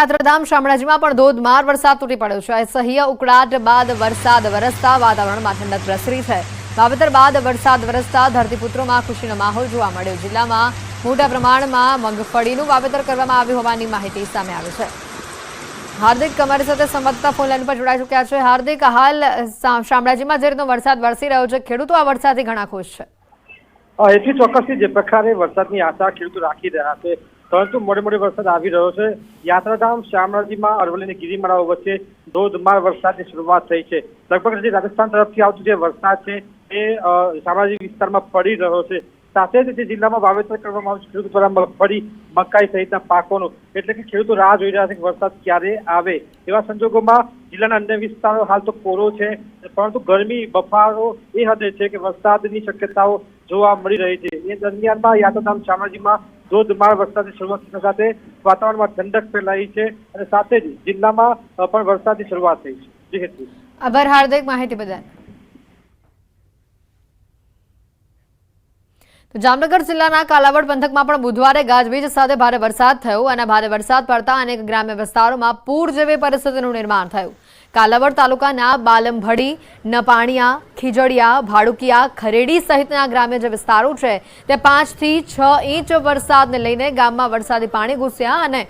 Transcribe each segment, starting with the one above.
યાત્રાધામ શામળાજીમાં પણ ધોધમાર વરસાદ તૂટી પડ્યો છે. અસહ્ય ઉકળાટ બાદ વરસાદ વરસતા વાતાવરણમાં ઠંડક પ્રસરી છે. વાવેતર બાદ વરસાદ વરસતા ધરતીપુત્રોમાં ખુશીનો માહોલ જોવા મળ્યો. જિલ્લામાં મોટા પ્રમાણમાં મગફળીનું વાવેતર કરવામાં આવ્યું હોવાની માહિતી સામે આવી છે. હાર્દિક અમારી સાથે સંવાદદાતા ફોન લાઈન પર જોડાઈ ચૂક્યા છે. હાર્દિક, હાલ શામળાજીમાં જે રીતનો વરસાદ વરસી રહ્યો છે, ખેડૂતો આ વરસાદથી ઘણા ખુશ છે. એટલી ચોક્કસથી જે પ્રકારે વરસાદની આશા ખેડૂતો રાખી રહ્યા છે. પરંતુ મોડે મોડે વરસાદ આવી રહ્યો છે. યાત્રાધામ શામળાજીમાં, અરવલ્લીની ગિરિમાળાઓ વચ્ચે ધોધમાર વરસાદની શરૂઆત થઈ છે. લગભગ જે રાજસ્થાન તરફથી આવતો જે વરસાદ છે, એ શામળાજી વિસ્તારમાં પડી રહ્યો છે. સાથે જ જે જિલ્લામાં વાવેતર કરવામાં આવ્યું છે, ખેડૂતો દ્વારા મગફળી મકાઈ સહિતના પાકોનું, એટલે કે ખેડૂતો રાહ જોઈ રહ્યા છે કે વરસાદ ક્યારે આવે. એવા સંજોગોમાં જિલ્લાના અન્ય વિસ્તારો હાલ તો કોરો છે, પરંતુ ગરમી, બફારો એ હદે છે કે વરસાદની શક્યતાઓ જોવા મળી રહી છે. એ દરમિયાનમાં યાત્રાધામ શામળાજીમાં ધોધમાર વરસાદની શરૂઆત સાથે વાતાવરણમાં ઠંડક ફેલાઈ છે અને સાથે જ જિલ્લામાં પણ વરસાદની શરૂઆત થઈ છે. જી આભાર, હાર્દિક માહિતી બદલ. તો જામનગર જિલ્લાના કાલાવડ પંથકમાં પણ બુધવારે ગાજવીજ સાથે ભારે વરસાદ થયો અને ભારે વરસાદ પડતા અનેક ગ્રામ્ય વિસ્તારોમાં પૂર જેવી પરિસ્થિતિનું નિર્માણ થયું. કાલાવડ તાલુકાના બાલમભડી નપાણિયા, ખીજડિયા, ભાડુકિયા, ખરેડી સહિતના ગ્રામ્ય જે વિસ્તારો છે, તે પાંચથી છ ઇંચ વરસાદને લઈને ગામમાં વરસાદી પાણી ઘૂસ્યા અને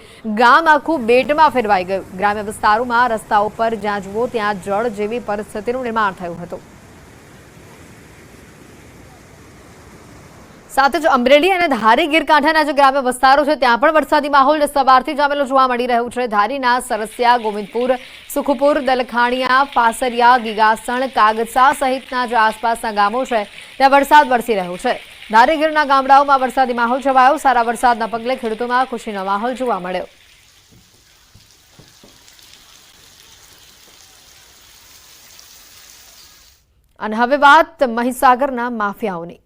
ગામ આખું બેટમાં ફેરવાઈ ગયું. ગ્રામ્ય વિસ્તારોમાં રસ્તાઓ પર જ્યાં જુઓ ત્યાં જળ જેવી પરિસ્થિતિનું નિર્માણ થયું હતું. સાથે જ અમરેલી અને ધારી ગીરકાંઠાના જે ગ્રામ્ય વિસ્તારો છે, ત્યાં પણ વરસાદી માહોલ સવારથી જામેલો જોવા મળી રહ્યું છે. ધારીના સરસિયા, ગોવિંદપુર, સુખપુર, દલખાણિયા, પાસરિયા, ગીગાસણ, કાગસા સહિતના જે આસપાસના ગામો છે, ત્યાં વરસાદ વરસી રહ્યો છે. ધારી ગીરના ગામડાઓમાં વરસાદી માહોલ છવાયો. સારા વરસાદના પગલે ખેડૂતોમાં ખુશીનો માહોલ જોવા મળ્યો. અને હવે વાત મહીસાગરના માફિયાઓની.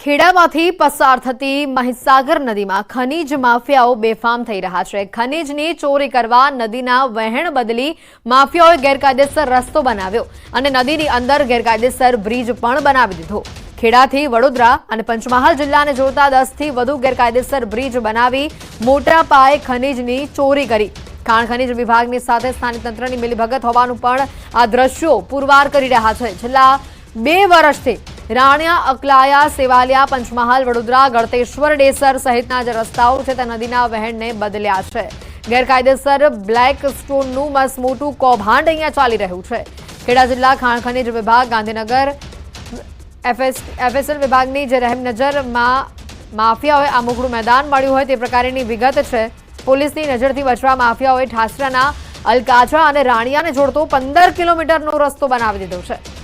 ખેડામાંથી પસાર થતી મહીસાગર નદીમાં ખનીજ માફિયાઓ બેફામ થઈ રહ્યા છે. ખનીજની ચોરી કરવા નદીના વહેણ બદલી માફિયાઓએ ગેરકાયદેસર રસ્તો બનાવ્યો અને નદીની અંદર ગેરકાયદેસર બ્રિજ પણ બનાવી દીધો. ખેડાથી વડોદરા અને પંચમહાલ જિલ્લાને જોડતા દસથી વધુ ગેરકાયદેસર બ્રિજ બનાવી મોટા પાયે ખનીજની ચોરી કરી. ખાણ ખનીજ વિભાગની સાથે સ્થાનિક તંત્રની મિલીભગત હોવાનું પણ આ દ્રશ્યો પુરવાર કરી રહ્યા છે. છેલ્લા બે વર્ષથી રાણ્યા, અકલાયા, સેવાલિયા, પંચમહાલ, વડોદરા, ગળતેશ્વર, ડેસર સહિતના જે રસ્તાઓ છે તે નદીના વહેણને બદલ્યા છે. ગેરકાયદેસર બ્લેક સ્ટોનનું મસ્ત મોટું કૌભાંડ અહીંયા ચાલી રહ્યું છે. ખેડા જિલ્લા ખાણ ખનીજ વિભાગ, ગાંધીનગર, એફએસ, એફએસએલ વિભાગની જે રહેમ નજરમાં માફિયાઓએ આ મોકળું મેદાન મળ્યું હોય તે પ્રકારની વિગત છે. પોલીસની નજરથી બચવા માફિયાઓએ ઠાસરાના અલકાચા અને રાણિયાને જોડતો પંદર કિલોમીટરનો રસ્તો બનાવી દીધો છે.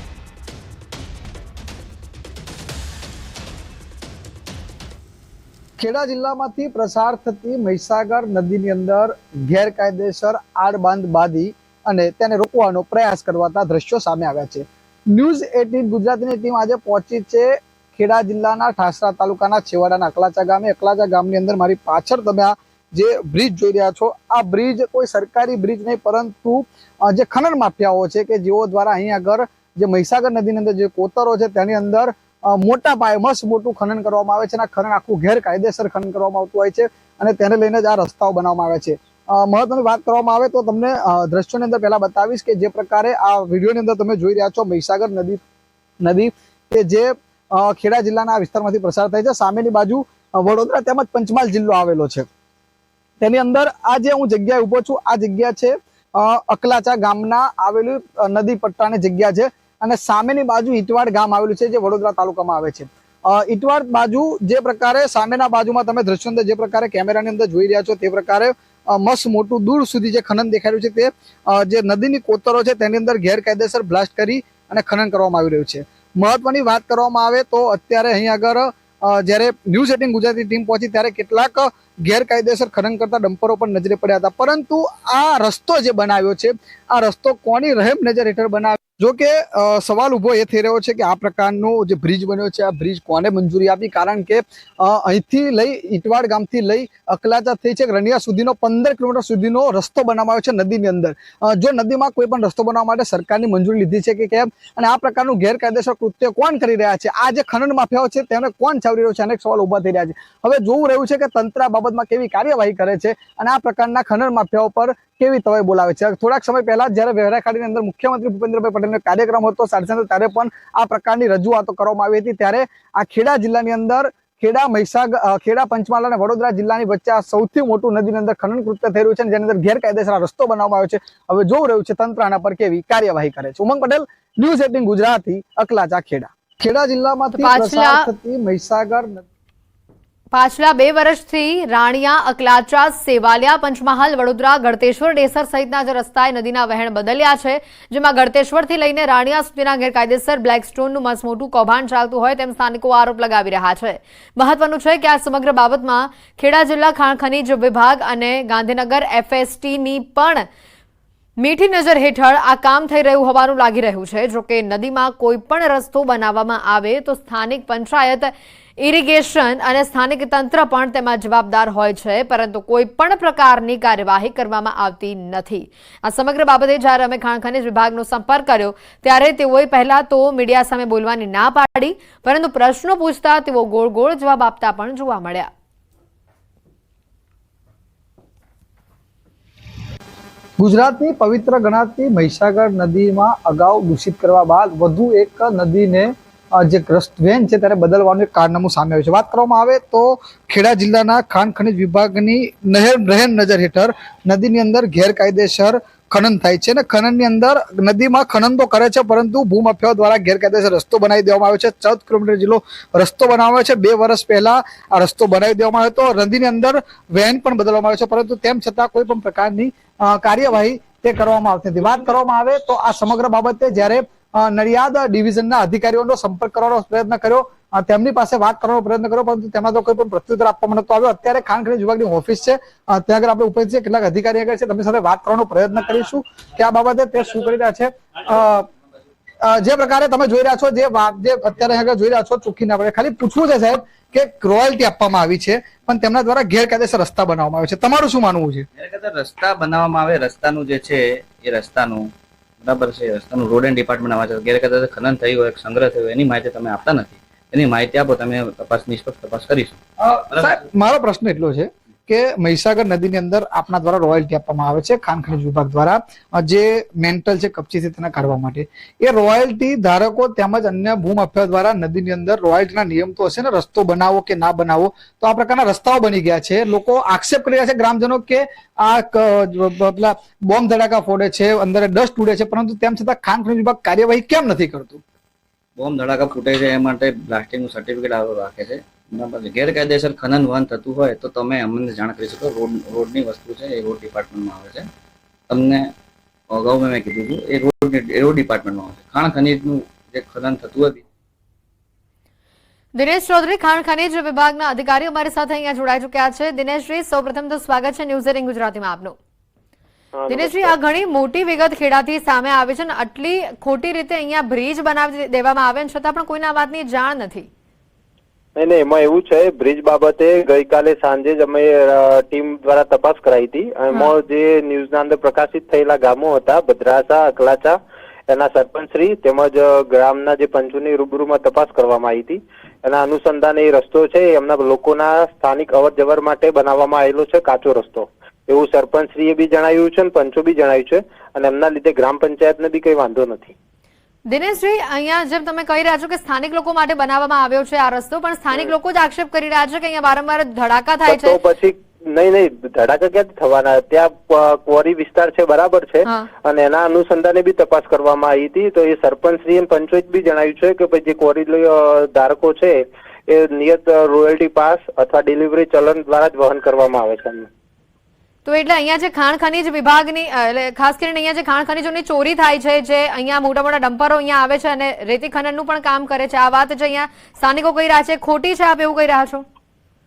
ખેડા જિલ્લામાંથી પ્રસાર થતી મહીસાગર નદીની અંદર ગેરકાયદેસર આડબાંધ બાંધી અને તેને રોકવાનો પ્રયાસ કરવાના દ્રશ્યો સામે આવ્યા છે. ન્યૂઝ એટીન ગુજરાતીની ટીમ આજે પહોંચી છે ખેડા જિલ્લાના ઠાસરા તાલુકાના છેવાડાના અકલાચા ગામે. અકલાચા ગામની અંદર મારી પાછળ તમે આ જે બ્રિજ જોઈ રહ્યા છો, આ બ્રિજ કોઈ સરકારી બ્રિજ નહીં, પરંતુ જે ખનન માફિયાઓ છે કે જેઓ દ્વારા અહીં આગળ જે મહીસાગર નદીની અંદર જે કોતરો છે તેની અંદર મોટા પાયે મસ્ત મોટું ખનન કરવામાં આવે છે અને ખનન આખું ગેરકાયદેસર ખનન કરવામાં આવતું હોય છે અને તેને લઈને જ આ રસ્તાઓ બનાવવામાં આવે છે. મહત્વની વાત કરવામાં આવે તો તમને દ્રશ્યોની અંદર પહેલા બતાવીશ કે જે પ્રકારે આ વિડીયોની અંદર તમે જોઈ રહ્યા છો મહીસાગર નદી નદી કે જે ખેડા જિલ્લાના વિસ્તારમાંથી પ્રસાર થાય છે. સામેની બાજુ વડોદરા તેમજ પંચમહાલ જિલ્લો આવેલો છે. તેની અંદર આ જે હું જગ્યાએ ઊભો છું, આ જગ્યા છે અકલાચા ગામના આવેલું નદી પટ્ટાની જગ્યા છે. અને સામેની બાજુ ઇટવાડ ગામ આવેલું છે, જે વડોદરા તાલુકામાં આવે છે. ઇટવાડ બાજુ જે પ્રકારે સામેના બાજુમાં તમે દ્રશ્ય અંદર જે પ્રકારે કેમેરાની અંદર જોઈ રહ્યા છો, તે પ્રકારે મસ્ત મોટું દૂર સુધી જે ખનન દેખાયું છે તે જે નદીની કોતરો છે તેની અંદર ગેરકાયદેસર બ્લાસ્ટ કરી અને ખનન કરવામાં આવી રહ્યું છે. મહત્વની વાત કરવામાં આવે તો અત્યારે અહીં આગળ જ્યારે ન્યૂઝ એટીન ગુજરાતી ટીમ પહોંચી ત્યારે કેટલાક ગેરકાયદેસર ખનન કરતા ડમ્પરો પણ નજરે પડ્યા હતા. પરંતુ આ રસ્તો જે બનાવ્યો છે, આ રસ્તો કોની રહેમ નજર હેઠળ બનાવ્યો જો કે સવાલ ઊભો એ થઈ રહ્યો છે કે આ પ્રકારનો જે બ્રિજ બન્યો છે, આ બ્રિજ કોને મંજૂરી આપી? કારણ કે અહીંથી લઈ ઇટવાડ ગામથી લઈ અકલાચા થઈ છે, રણિયા સુધીનો પંદર કિલોમીટર સુધીનો રસ્તો બનાવવામાં આવ્યો છે નદીની અંદર. જો નદીમાં કોઈ પણ રસ્તો બનાવવા માટે સરકારની મંજૂરી લીધી છે કે કેમ? અને આ પ્રકારનું ગેરકાયદેસર કૃત્ય કોણ કરી રહ્યા છે? આ જે ખનન માફિયાઓ છે, તેને કોણ છાવરી રહ્યો છે? અનેક સવાલ ઊભા થઈ રહ્યા છે. હવે જોવું રહ્યું છે કે તંત્ર બાબતમાં કેવી કાર્યવાહી કરે છે અને આ પ્રકારના ખનન માફિયાઓ પર કેવી તવાઈ બોલાવે છે? થોડાક સમય પહેલા જ્યારે વેરાખાડીની અંદર મુખ્યમંત્રી ભૂપેન્દ્રભાઈ પટેલનો કાર્યક્રમ હતો સારસંગ ત્યારે પણ આ પ્રકારની રજૂઆતો કરવામાં આવી હતી. ત્યારે આ ખેડા જિલ્લાની અંદર ખેડા મહીસાગર ખેડા પંચમહાલ અને વડોદરા જિલ્લાની વચ્ચે આ સૌથી મોટું નદીની અંદર ખનન કૃત્ય થઈ રહ્યું છે જેની અંદર ગેરકાયદેસર રસ્તો બનાવવામાં આવ્યો છે. હવે જોવું રહ્યું છે તંત્ર આના પર કેવી કાર્યવાહી કરે છે. Umang Patel news eighteen Gujarati Aklacha Kheda. Kheda જિલ્લામાંથી પાછલા- થતી મહીસાગર પાછલા બે વર્ષથી રાણિયા, અકલાચા, સેવાલિયા, પંચમહાલ, વડોદરા, ગળતેશ્વર, ડેસર સહિતના જે રસ્તાએ નદીના વહેણ બદલ્યા છે, જેમાં ગળતેશ્વરથી લઈને રાણિયા સુધીના ગેરકાયદેસર બ્લેકસ્ટોનનું મસમોટું કૌભાંડ ચાલતું હોય તેમ સ્થાનિકો આરોપ લગાવી રહ્યા છે. મહત્વનું છે કે આ સમગ્ર બાબતમાં ખેડા જિલ્લા ખાણ ખનીજ વિભાગ અને ગાંધીનગર એફએસટીની પણ મીઠી નજર હેઠળ આ કામ થઈ રહ્યું હોવાનું લાગી રહ્યું છે. જો કે નદીમાં કોઈ પણ રસ્તો બનાવવામાં આવે તો સ્થાનિક પંચાયત, ઇરિગેશન અને સ્થાનિક તંત્ર પણ તેમાં જવાબદાર હોય છે, પરંતુ કોઈ પણ પ્રકારની કાર્યવાહી કરવામાં આવતી નથી. આ સમગ્ર બાબતે જ્યારે અમે ખાણ ખનીજ વિભાગનો સંપર્ક કર્યો, ત્યારે તેઓએ પહેલા તો મીડિયા સામે બોલવાની ના પાડી, પરંતુ પ્રશ્નો પૂછતા તેઓ ગોળ ગોળ જવાબ આપતા પણ જોવા મળ્યા. ગુજરાતની પવિત્ર ગણાતી મહીસાગર નદીમાં અગાઉ દૂષિત કરવા બાદ વધુ એક નદીને જે ગ્રસ્ત વેન છે ત્યારે બદલવાનું એક કારનામું સામે આવ્યું છે. વાત કરવામાં આવે તો ખેડા જિલ્લાના ખાણ ખનિજ વિભાગની નહેર રહેન નજર હેઠળ નદીની અંદર ગેરકાયદેસર ખનન થાય છે અને ખનનની અંદર નદીમાં ખનન તો કરે છે, પરંતુ ભૂમાફિયાઓ દ્વારા ગેરકાયદેસર રસ્તો બનાવી દેવામાં આવ્યો છે. ચૌદ કિલોમીટર જેટલો રસ્તો બનાવવામાં છે. બે વર્ષ પહેલા આ રસ્તો બનાવી દેવામાં આવ્યો હતો. નદીની અંદર વેન પણ બદલવામાં આવ્યો છે, પરંતુ તેમ છતાં કોઈ પણ પ્રકારની કાર્યવાહી તે કરવામાં આવતી નથી. વાત કરવામાં આવે તો આ સમગ્ર બાબતે જ્યારે નડિયાદ ડિવિઝનના અધિકારીઓનો સંપર્ક કરવાનો પ્રયત્ન કર્યો તેમની પાસે વાત કરવાનો પ્રયત્ન કર્યો, પરંતુ તેમાં તો કોઈ પણ પ્રત્યુત્તર આપવામાં નતો આવ્યો. અત્યારે ખાણ ખનીજ વિભાગની ઓફિસ છે. ત્યાં આગળ આપણે ઉપસ્થિત છે કેટલાક અધિકારી આગળ છે. તેમની સાથે વાત કરવાનો પ્રયત્ન કરીશું કે આ બાબતે તે શું કરી રહ્યા છે. જે પ્રકારે તમે જોઈ રહ્યા છો, જે વાત, જે અત્યારે આગળ જોઈ રહ્યા છો, ચોખ્ખી ના પડે. ખાલી પૂછવું છે સાહેબ કે રોયલ્ટી આપવામાં આવી છે, પણ તેમના દ્વારા ગેરકાયદેસર રસ્તા બનાવવામાં આવે છે. તમારું શું માનવું છે? રસ્તા બનાવવામાં આવે, રસ્તાનું જે છે, એ રસ્તાનું, બરાબર છે રસ્તાનું રોડ એન્ડ ડિપાર્ટમેન્ટ આવે છે. ગેરકાયદેસર ખનન થયું હોય, સંગ્રહ થયો એની માહિતી તમે આપતા નથી. એની માહિતી આપો તમે તપાસ નિષ્પક્ષ તપાસ કરીશું. સાહેબ મારો પ્રશ્ન એટલો છે કે મહીસાગર નદીની અંદર આપના દ્વારા રોયલ્ટી આપવામાં આવે છે ખાણ ખનિજ વિભાગ દ્વારા. જે મેન્ટલ છે કપચી છે તેના કાઢવા માટે. એ રોયલ્ટી ધારકો તેમજ અન્ય ભૂમ અફેર દ્વારા નદીની અંદર રોયલ્ટીના નિયમ તો હશે ને રસ્તો બનાવો કે ના બનાવો તો આ પ્રકારના રસ્તાઓ બની ગયા છે. લોકો આક્ષેપ કરી રહ્યા છે ગ્રામજનો કે આ પેલા બોમ્બ ધડાકા ફોડે છે અંદર ડસ્ટ ઉડે છે પરંતુ તેમ છતાં ખાણ ખનીજ વિભાગ કાર્યવાહી કેમ નથી કરતું? બોમ્બ ધડાકા ફૂટે છે એ માટે બ્લાસ્ટિંગનું સર્ટિફિકેટ આવો રાખે છે. ગેરકાયદેસર ખનન વહન થતું હોય તો તમે અમને જાણ કરી શકો. રોડ, રોડની વસ્તુ છે, એ રોડ ડિપાર્ટમેન્ટમાં આવે છે. તમને અગાઉ મેં કીધું હતું, એ રોડ રોડ ડિપાર્ટમેન્ટમાં આવે છે. ખાણ ખનીજનું જે ખનન થતું હતું દિનેશ ચૌધરી, ખાણ વિભાગના અધિકારીઓ અમારી સાથે અહીંયા જોડાઈ ચુક્યા છે. દિનેશજી સૌપ્રથમ તો સ્વાગત છે ન્યૂઝ એટીન ગુજરાતીમાં આપનું. દિનેશજી આ ઘણી મોટી વિગત ખેડાથી સામે આવી છે અને આટલી ખોટી રીતે અહીંયા બ્રિજ બનાવી દેવામાં આવે છતાં પણ કોઈને આ વાતની જાણ નથી. નહીં નહીં એમાં એવું છે બ્રિજ બાબતે ગઈકાલે સાંજે જ અમે ટીમ દ્વારા તપાસ કરાઈ હતી. એમાં જે ન્યૂઝના અંદર પ્રકાશિત થયેલા ગામો હતા ભદ્રાસા અકલાચા એના સરપંચશ્રી તેમજ ગ્રામના જે પંચોની રૂબરૂમાં તપાસ કરવામાં આવી હતી. એના અનુસંધાને એ રસ્તો છે એમના લોકોના સ્થાનિક અવર જવર માટે બનાવવામાં આવેલો છે કાચો રસ્તો. એવું સરપંચશ્રીએ બી જણાવ્યું છે અને પંચો બી જણાવ્યું છે અને એમના લીધે ગ્રામ પંચાયતને બી કઈ વાંધો નથી. દિનેશજી અહીંયા જેમ તમે કહી રહ્યા છો કે સ્થાનિક લોકો માટે બનાવવામાં આવ્યો છે આ રસ્તો પણ સ્થાનિક લોકો જ આક્ષેપ કરી રહ્યા છે કે અહીંયા વારંવાર ધડાકા થાય તો પછી નહીં નહીં ધડાકા ક્યાંથી થવાના? ત્યાં કોરી ક્વોરી વિસ્તાર છે બરાબર છે. અને એના અનુસંધાને બી તપાસ કરવામાં આવી હતી. તો એ સરપંચશ્રી અને પંચોએ બી જણાવ્યું છે કે ભાઈ જે ક્વોરી ધારકો છે એ નિયત રોયલ્ટી પાસ અથવા ડિલિવરી ચલન દ્વારા જ વહન કરવામાં આવે છે. તો એટલે અહીંયા જે ખાણ ખનીજ વિભાગની ખાસ કરીને અહીંયા જે ખાણ ખનીજોની ચોરી થાય છે, જે અહીંયા મોટા મોટા ડમ્પરો અહીંયા આવે છે અને રેતી ખનનનું પણ કામ કરે છે. આ વાત જે અહીંયા સ્થાનિકો કહી રહ્યા છે, ખોટી છે આપ એવું કહી રહ્યા છો?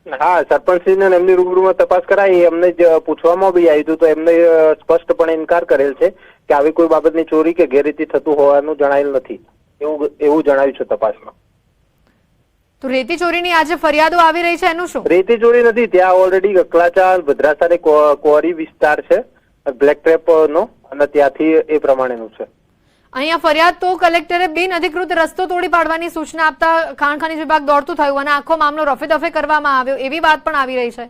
હા, સરપંચશ્રીને એમની રૂબરૂમાં તપાસ કરાઈ, એમને પૂછવામાં બી આવ્યું હતું તો એમને સ્પષ્ટપણે ઇનકાર કરેલ છે કે આવી કોઈ બાબતની ચોરી કે ગેરરીતિ થતું હોવાનું જણાયેલ નથી. એવું એવું જણાવ્યું છે તપાસમાં. તો રેતી ચોરીની આજે ફરિયાદો આવી રહી છે એનું શું? રેતી ચોરી નથી ત્યાં ઓલરેડી અકલાચા ભદ્રાસા ને કોરી વિસ્તાર છે બ્લેક ટ્રેપ નો અને ત્યાંથી એ પ્રમાણેનું છે. અહીંયા ફરિયાદ તો કલેક્ટરે બિન અધિકૃત રસ્તો તોડી પાડવાની સૂચના આપતા ખાણ ખનીજ વિભાગ દોડતું થયું અને આખો મામલો રફે દફે કરવામાં આવ્યો એવી વાત પણ આવી રહી છે.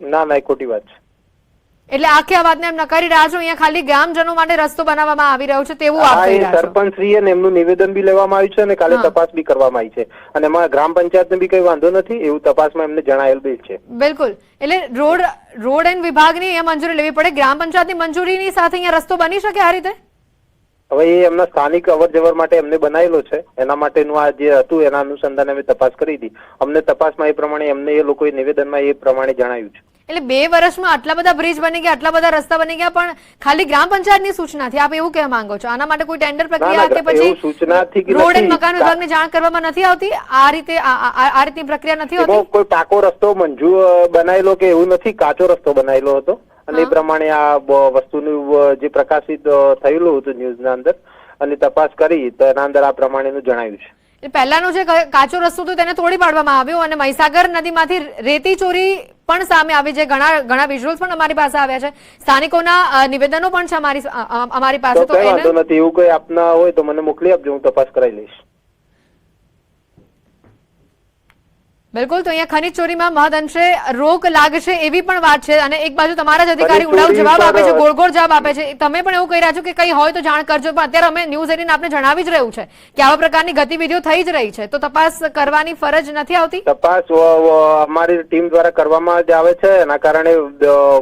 ના ના એ ખોટી વાત છે. એટલે આખી આ વાતને એમ નકારી રહ્યા છો? અહીંયા ખાલી ગ્રામજનો માટે રસ્તો બનાવવામાં આવી રહ્યો છે તેવું આપ કહી રહ્યા છો. સરપંચ શ્રીએ એમનું નિવેદન બી લેવામાં આવ્યું છે અને કાલે તપાસ બી કરવામાં આવી છે. અને એમાં ગ્રામ પંચાયતને બી કઈ વાંધો નથી એવું તપાસમાં એમને જણાયેલ બી છે. બિલકુલ. એટલે રોડ રોડ એન્ડ વિભાગની એ મંજૂરી લેવી પડે. ગ્રામ પંચાયતની મંજૂરીની સાથે અહીંયા રસ્તો બની શકે આ રીતે? હવે એ એમના સ્થાનિક અવર જવર માટે એમને બનાવેલો છે. એના માટેનું આ જે હતું એના અનુસંધાને અમે તપાસ કરી હતી. અમને તપાસમાં એ પ્રમાણે એમને એ લોકોએ નિવેદનમાં એ પ્રમાણે જણાવ્યું છે. એટલે બે વર્ષમાં આટલા બધા બ્રિજ બની ગયા આટલા બધા રસ્તા બની ગયા પણ ખાલી ગ્રામ પંચાયતની સૂચનાથી આપ એવું કહેવા માંગો છો? આના માટે કોઈ ટેન્ડર પ્રક્રિયા કે પછી રોડ એન્ડ. મકાન વિભાગને જાણ કરવામાં નથી આવતી? આ રીતે આ- રીતની પ્રક્રિયા નથી હોતી? કોઈ પાકો રસ્તો મંજૂર બનાવેલો બનાયેલો કે એવું નથી? કાચો રસ્તો બનાયેલો હતો? અને એ પ્રમાણે આ વસ્તુનું જે પ્રકાશિત થયેલું હતું ન્યૂઝના અંદર અને તપાસ કરી તો એના અંદર આ પ્રમાણેનું જણાવ્યું છે. પહેલાનો જે કાચો રસ્તો હતો તેને તોડી પાડવામાં આવ્યો અને મહીસાગર નદીમાંથી રેતી ચોરી પણ સામે આવી છે. ઘણા ઘણા વિઝ્યુઅલ્સ પણ અમારી પાસે આવ્યા છે. સ્થાનિકોના નિવેદનો પણ છે અમારી અમારી પાસે. તો નથી. એવું કોઈ આપના હોય તો મને મોકલી આપજો. હું તપાસ કરાવી લઈશ. બિલકુલ તો અહીંયા ખનીજ ચોરીમાં મહદઅંશે રોક લાગશે એવી પણ વાત છે. અને એક બાજુ તમારા જ અધિકારી ઉડાવ જવાબ આપે છે ગોળ ગોળ જવાબ આપે છે. તમે પણ એવું કહી રહ્યા છો કે કઈ હોય તો જાણ કરજો પણ અત્યારે અમે ન્યૂઝ એટીન આપને જણાવી જ રહ્યું છે કે આવા પ્રકારની ગતિવિધિઓ થઈ જ રહી છે. તો તપાસ કરવાની ફરજ નથી આવતી? તપાસ અમારી ટીમ દ્વારા કરવામાં જ આવે છે. એના કારણે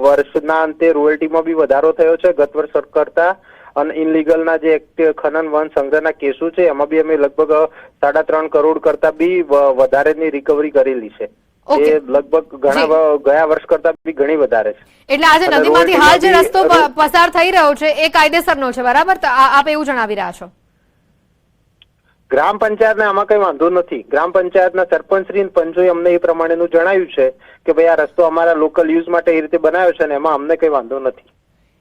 વર્ષના અંતે રોયલ્ટીમાં બી વધારો થયો છે ગત વર્ષ કરતા. અને ઇનલીગલના જે ખનન વન સંગ્રહના કેસો છે એમાં બી અમે લગભગ સાડા ત્રણ કરોડ કરતા બી વધારેની રિકવરી કરેલી છે. એ લગભગ ઘણા ગયા વર્ષ કરતા બી ઘણી વધારે છે. એટલે આજે નદીમાંથી હાલ જે રસ્તો પસાર થઈ રહ્યો છે એ કાયદેસરનો છે બરાબર? આપ એવું જણાવી રહ્યા છો. ગ્રામ પંચાયતને આમાં કઈ વાંધો નથી. ગ્રામ પંચાયતના સરપંચ શ્રી પંચોએ અમને એ પ્રમાણેનું જણાવ્યું છે કે ભાઈ આ રસ્તો અમારા લોકલ યુઝ માટે એ રીતે બનાવ્યો છે અને એમાં અમને કઈ વાંધો નથી.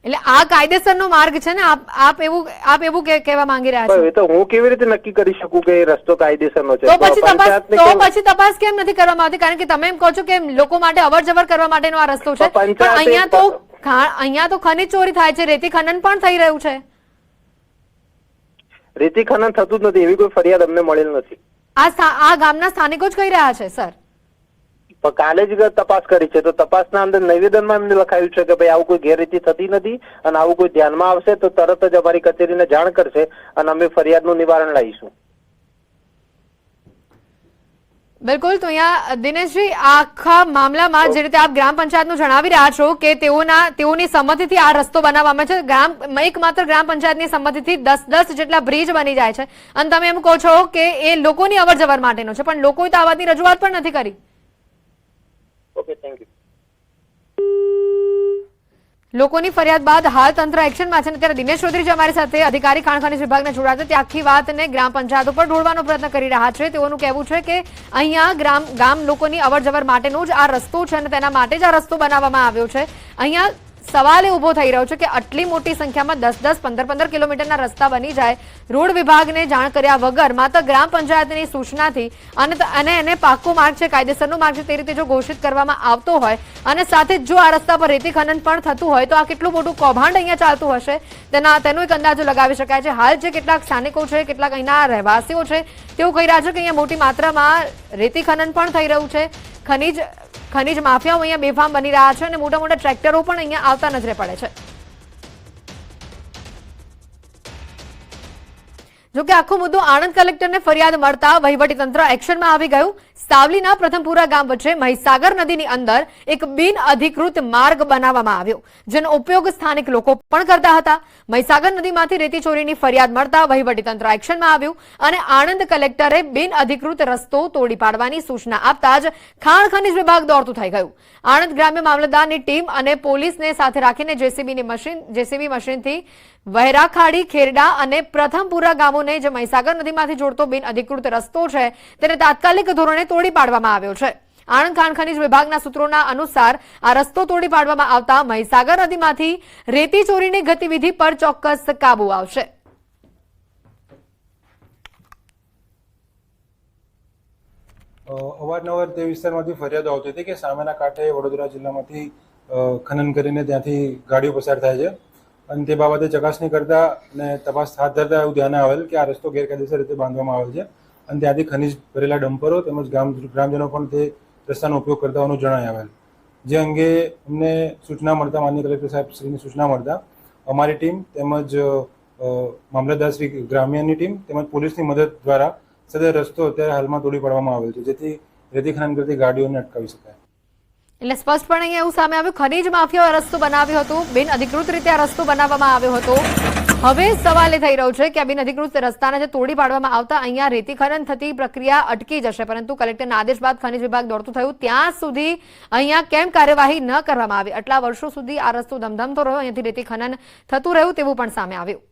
એટલે આ કાયદેસરનો માર્ગ છે ને આપ આપ એવું આપ એવું કહેવા માંગી રહ્યા છો? એ તો હું કેવી રીતે નક્કી કરી શકું કે એ રસ્તો કાયદેસરનો છે? તો પછી તપાસ તો પછી તપાસ કેમ નથી કરવામાં આવતી? કારણ કે તમે એમ કહો છો કે લોકો માટે અવરજવર કરવા માટેનો આ રસ્તો છે. પણ અહીંયા તો અહીંયા તો ખનીજ ચોરી થાય છે રેતી ખનન પણ થઈ રહ્યું છે. રેતી ખનન થતું જ નથી એવી કોઈ ફરિયાદ અમને મળેલ નથી. આ આ ગામના સ્થાનિકો જ કહી રહ્યા છે સર. પણ કાલે જ તપાસ કરી છે. તો તપાસના અંદર નિવેદનમાં એમને લખાયું છે કે ભાઈ આવું કોઈ ગેરરીતિ થતી નથી અને આવું કોઈ ધ્યાનમાં આવશે તો તરત જ અમારી કચેરીને જાણ કરશે અને અમે ફરિયાદનું નિવારણ લાવીશું. બિલકુલ. તો અહીંયા દિનેશજી, આખા મામલામાં જે રીતે આપ ગ્રામ પંચાયતનું જણાવી રહ્યા છો કે તેઓના તેઓની સંમતિથી આ રસ્તો બનાવવામાં છે. ગ્રામ એકમાત્ર ગ્રામ પંચાયતની સંમતિથી દસ દસ જેટલા બ્રિજ બની જાય છે. અને તમે એમ કહો છો કે એ લોકોની અવર માટેનો છે, પણ લોકોએ તો આ વાતની રજૂઆત પણ નથી કરી. ઓકે થેન્ક યુ લોકોની ફરિયાદ બાદ હાલ તંત્ર એક્શનમાં છે અત્યારે ત્યારે દિનેશ ચૌધરી જે અમારી સાથે અધિકારી ખાણખાની વિભાગને છે, તે આખી વાતને ગ્રામ પંચાયત ઉપર ઢોળવાનો પ્રયત્ન કરી રહ્યા છે. તેઓનું કહેવું છે કે અહીંયા ગ્રામ, ગામ લોકોની અવર માટેનો જ આ રસ્તો છે અને તેના માટે જ આ રસ્તો બનાવવામાં આવ્યો છે. અહીંયા સવાલ એ ઊભો થઈ રહ્યો છે કે આટલી મોટી સંખ્યામાં દસ દસ, પંદર પંદર કિલોમીટરના રસ્તા બની જાય. રોડ વિભાગને જાણ કર્યા વગર માત્ર ગ્રામ પંચાયતની સૂચનાથી અને અને એને પાક્કો માર્ગ છે, કાયદેસરનો માર્ગ છે તે રીતે જો ઘોષિત કરવામાં આવતો હોય અને સાથે જો આ રસ્તા પર રેતી ખનન પણ થતું હોય તો આ કેટલું મોટું કૌભાંડ અહીંયા ચાલતું હશે તેના તેનો એક અંદાજો લગાવી શકાય છે. હાલ જે કેટલાક સ્થાનિકો છે, કેટલાક અહીંના રહેવાસીઓ છે તેઓ કહી રહ્યા છે કે અહીંયા મોટી માત્રામાં રેતી ખનન પણ થઈ રહ્યું છે. ખનીજ ખનીજ માફિયાઓ અહીંયા બેફામ બની રહ્યા છે અને મોટા મોટા ટ્રેક્ટરો પણ અહીંયા આવતા નજરે પડે છે. જોકે આખો મુદ્દો આણંદ કલેક્ટરને ફરિયાદ મળતા વહીવટીતંત્ર એક્શનમાં આવી ગયું. સાવલીના પ્રથમપુરા ગામ વચ્ચે મહીસાગર નદીની અંદર એક બિન અધિકૃત માર્ગ બનાવવામાં આવ્યો, જેનો ઉપયોગ સ્થાનિક લોકો પણ કરતા હતા. મહીસાગર નદીમાંથી રેતી ચોરીની ફરિયાદ મળતા વહીવટીતંત્ર એક્શનમાં આવ્યું અને આણંદ કલેક્ટરે બિન અધિકૃત રસ્તો તોડી પાડવાની સૂચના આપતા જ ખાણ ખનીજ વિભાગ દોડતું થઈ ગયું. આણંદ ગ્રામ્ય મામલતદારની ટીમ અને પોલીસને સાથે રાખીને જેસીબીની machine, JCB machine Vaherakhadi Kherda અને પ્રથમપુરા ગામોને જે મહીસાગર નદીમાંથી જોડતો બિન અધિકૃત રસ્તો છે, તેને તાત્કાલિક ધોરણે તોડી પાડવામાં આવ્યો છે. આણંદ ખાણ ખનીજ વિભાગના સૂત્રોના અનુસાર આ રસ્તો તોડી પાડવામાં આવતા મહીસાગર નદીમાંથી રેતી ચોરીની ગતિવિધિ પર ચોક્કસ કાબુ આવશે. અવારનવાર તે વિસ્તારમાંથી ફરિયાદો આવતી હતી કે સામેના કાંઠે વડોદરા જિલ્લામાંથી ખનન કરીને ત્યાંથી ગાડીઓ પસાર થાય છે. અને તે બાબતે ચકાસણી કરતા અને તપાસ હાથ ધરતા એવું ધ્યાન આવેલ કે આ રસ્તો ગેરકાયદેસર રીતે બાંધવામાં આવેલ છે. અને ત્યાંથી ખનીજ ભરેલા ડમ્પરો તેમજ ગામ ગ્રામજનો પણ તે રસ્તાનો ઉપયોગ કરતા હોવાનું જણાય આવેલ. જે અંગે અમને સૂચના મળતા માન્ય કલેક્ટર સાહેબ શ્રીની સૂચના મળતા અમારી ટીમ તેમજ મામલતદાર ગ્રામ્યની ટીમ તેમજ પોલીસની મદદ દ્વારા સદર રસ્તો અત્યારે હાલમાં તોડી પાડવામાં આવેલ છે, જેથી રેતી ખનન કરતી ગાડીઓને અટકાવી શકાય. એટલે સ્પષ્ટપણે અહીંયા એવું સામે આવ્યું, ખનીજ માફિયાએ રસ્તો બનાવ્યો હતો. બિન અધિકૃત રીતે આ રસ્તો બનાવવામાં આવ્યો હતો. હવે સવાલ એ થઈ રહ્યો છે કે બિન અધિકૃત રસ્તાને જે તોડી પાડવામાં આવતા, અહીંયા રેતી ખનન થતી પ્રક્રિયા અટકી જશે. પરંતુ કલેક્ટરના આદેશ બાદ ખનીજ વિભાગ દોડતું થયું. ત્યાં સુધી અહીંયા કેમ કાર્યવાહી ન કરવામાં આવી? આટલા વર્ષો સુધી આ રસ્તો ધમધમતો રહ્યો. અહીંયાથી રેતી ખનન થતું રહ્યું તેવું પણ સામે આવ્યું.